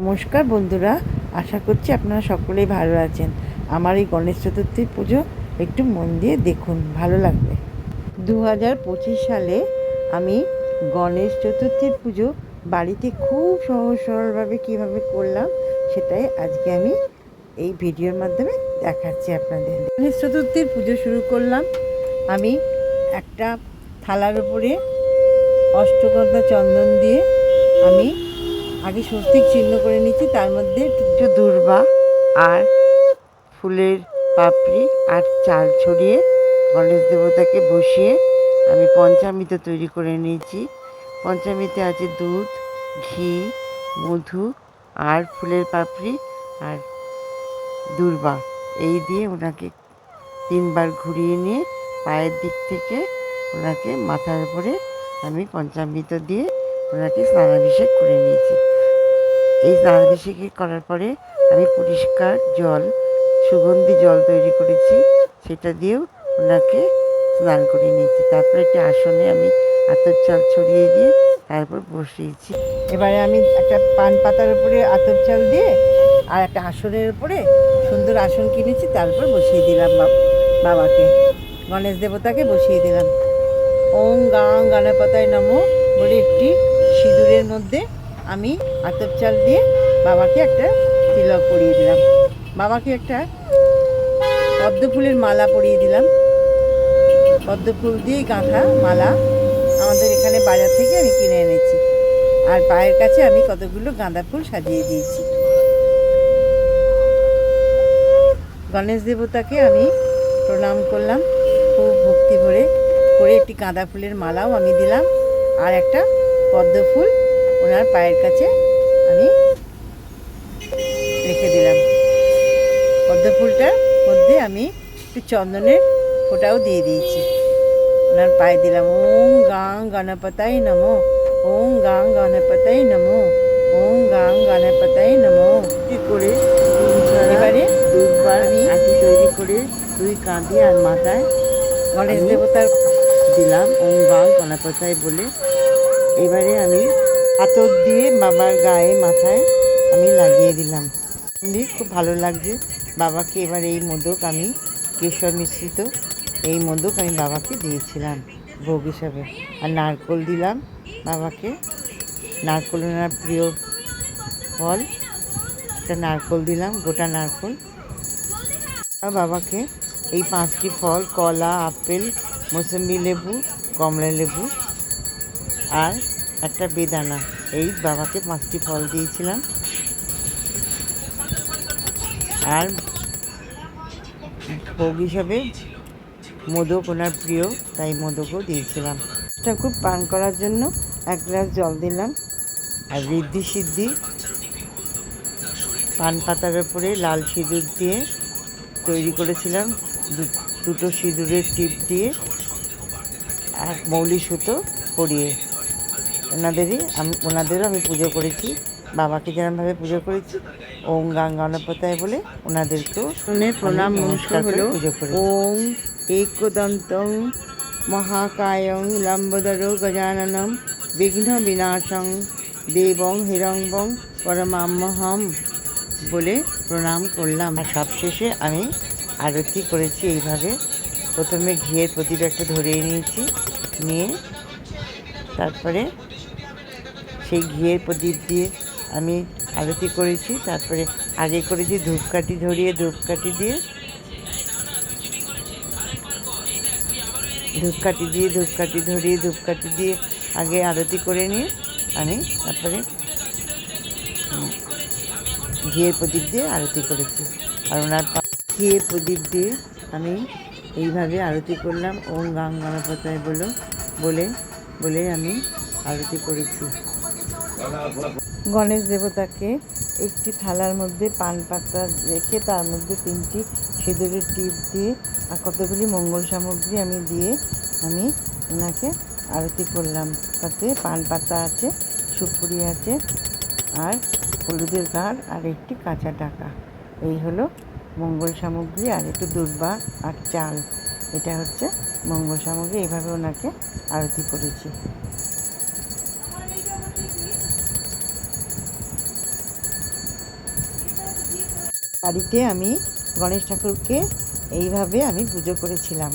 নমস্কার বন্ধুরা, আশা করছি আপনারা সকলেই ভালো আছেন। আমার এই গণেশ চতুর্থীর পুজো একটু মন দিয়ে দেখুন, ভালো লাগবে। দু হাজার পঁচিশ সালে আমি গণেশ চতুর্থীর পুজো বাড়িতে খুব সহজ সরলভাবে কীভাবে করলাম, সেটাই আজকে আমি এই ভিডিওর মাধ্যমে দেখাচ্ছি আপনাদের। গণেশ চতুর্থীর পুজো শুরু করলাম আমি একটা থালার উপরে অষ্টগন্ধা চন্দন দিয়ে আমি আগে স্বস্তিক চিহ্ন করে নিচ্ছি, তার মধ্যে একটু দূর্বা আর ফুলের পাপড়ি আর চাল ছড়িয়ে গণেশ দেবতাকে বসিয়ে আমি পঞ্চামৃত তৈরি করে নিয়েছি। পঞ্চামৃতে আছে দুধ, ঘি, মধু আর ফুলের পাপড়ি আর দূর্বা। এই দিয়ে ওনাকে তিনবার ঘুরিয়ে নিয়ে পায়ের দিক থেকে ওনাকে মাথার উপরে আমি পঞ্চামৃত দিয়ে ওনাকে স্নানাভিষেক করে নিয়েছি। এই স্নানাভিষেক করার পরে আমি পরিষ্কার জল, সুগন্ধি জল তৈরি করেছি। সেটা দিয়েও ওনাকে স্নান করে নিয়েছি। তারপরে একটি আসনে আমি আতর চাল ছড়িয়ে দিয়ে তারপর বসিয়েছি। এবারে আমি একটা পান পাতার উপরে আতর চাল দিয়ে আর একটা আসনের উপরে সুন্দর আসন কিনেছি, তারপর বসিয়ে দিলাম বাব- বাবাকে। গণেশ দেবতাকে বসিয়ে দিলাম। ওম গাং গণপতায় নমো বলে একটি সিঁদুরের মধ্যে আমি আতপ চাল দিয়ে বাবাকে একটা তিলক পরিয়ে দিলাম। বাবাকে একটা পদ্ম ফুলের মালা পরিয়ে দিলাম। পদ্ম ফুল দিয়ে গাঁথা মালা আমাদের এখানে বাজার থেকে আমি কিনে এনেছি। আর পায়ের কাছে আমি কতগুলো গাঁদা ফুল সাজিয়ে দিয়েছি। গণেশ দেবতাকে আমি প্রণাম করলাম, খুব ভক্তি ভরে করে একটি গাঁদা ফুলের মালাও আমি দিলাম। আর একটা পদ্ম ফুল ওনার পায়ের কাছে আমি রেখে দিলাম। পদ্ম ফুলটার মধ্যে আমি একটু চন্দনের ফোঁটাও দিয়ে দিয়েছি। ওনার পায়ে দিলাম ওম গাং গণপতাই নমো ওম গাং গণপতাই নমো ওম গাং গণপতাই নমো। কি করে? এবারে দুবার আমি আটি তৈরি করে দুই কাঁধে আর মাথায় গণেশ দেবতার দিলাম ওম গাং গণপতাই বলে। এবারে আমি হাতর দিয়ে বাবার গায়ে, মাথায় আমি লাগিয়ে দিলাম। দিয়ে খুব ভালো লাগছে। বাবাকে এবার এই মোদক আমি, কেশর মিশ্রিত, এই মোদক আমি বাবাকে দিয়েছিলাম ভোগ হিসাবে। আর নারকোল দিলাম বাবাকে। নারকোল ওনার প্রিয় ফল। একটা নারকোল দিলাম, গোটা নারকোল। বাবাকে এই পাঁচটি ফল, কলা, আপেল, মৌসুম্বি লেবু, কমলা লেবু আর একটা বেদানা। এই বাবাকে পাঁচটি ফল দিয়েছিলাম। আর ভোগ হিসাবে মোদক ওনার প্রিয়, তাই মোদকও দিয়েছিলাম। খুব পান করার জন্য এক গ্লাস জল দিলাম। আর ঋদ্ধি সিদ্ধি, পান পাতার উপরে লাল সিঁদুর দিয়ে তৈরি করেছিলাম। দুটো সিঁদুরের টিপ দিয়ে আর মৌলি সুতো পরিয়ে ওনাদেরই আমি ওনাদেরও আমি পুজো করেছি বাবাকে যেরমভাবে পুজো করেছি ওম গাং গণপতায় বলে ওনাদেরকেও শুনে প্রণাম নমস্কার হলো পুজো করে ওম একদন্তং মহাকায়ং লম্বদর গজাননম বিঘ্ন বিনাশং দেবং হিরঙ্গং পরমাম্মহম বলে প্রণাম করলাম। আর সবশেষে আমি আরতি করেছি এইভাবে। প্রথমে ঘিয়ের প্রদীপ একটা ধরিয়ে নিয়েছি নিয়ে তারপরে সেই ঘিয়ের প্রদীপ দিয়ে আমি আরতি করেছি, তারপরে আগে করেছি ধূপকাঠি ধরিয়ে, ধূপকাঠি দিয়ে ধূপকাঠি দিয়ে, ধূপকাঠি ধরিয়ে, ধূপকাঠি দিয়ে আগে আরতি করে নিয়ে আমি তারপরে ঘিয়ের প্রদীপ দিয়ে আরতি করেছি। আর ওনার ঘিয়ের প্রদীপ দিয়ে আমি এইভাবে আরতি করলাম, ওম গাং গণপতায় বলো, বলে বলে আমি আরতি করেছি। গণেশ দেবতাকে একটি থালার মধ্যে পান পাতা রেখে তার মধ্যে তিনটি সিঁদুরের টিপ দিয়ে আর কতগুলি মঙ্গল সামগ্রী আমি দিয়ে আমি ওনাকে আরতি করলাম। তাতে পান পাতা আছে, সুপুরি আছে আর হলুদের গাঢ় আর একটি কাঁচা টাকা এই হলো মঙ্গল সামগ্রী আর একটু দুর্বা আর চাল। এটা হচ্ছে মঙ্গল সামগ্রী। এইভাবে ওনাকে আরতি করেছি। বাড়িতে আমি গণেশ ঠাকুরকে এইভাবে আমি পুজো করেছিলাম।